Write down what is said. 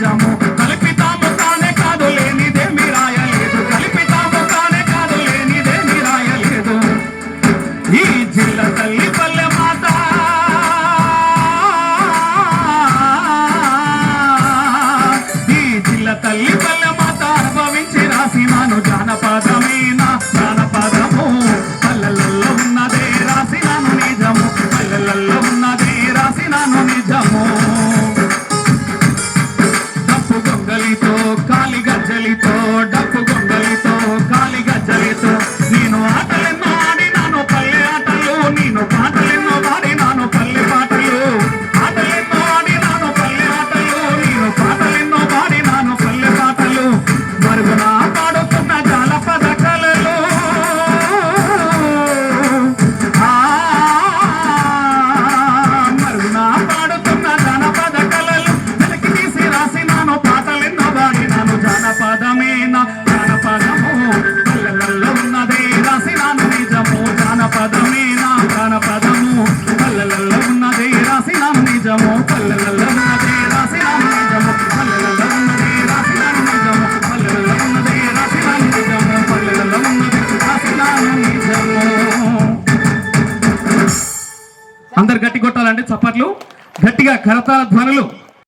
నిజము కల్పితాము కానే కాదు లేనిదేమి రాయలేదు కల్పితాము కానే కాదు లేనిదేమి రాయలేదు ఈ జిల్లా తల్లి పల్లె మాత. ఈ జిల్లా తల్లి పల్లె మాత. కాలి గజ్జలితో అందరు గట్టి కొట్టాలంటే చప్పట్లు. గట్టిగా కరతాల ధ్వనులు.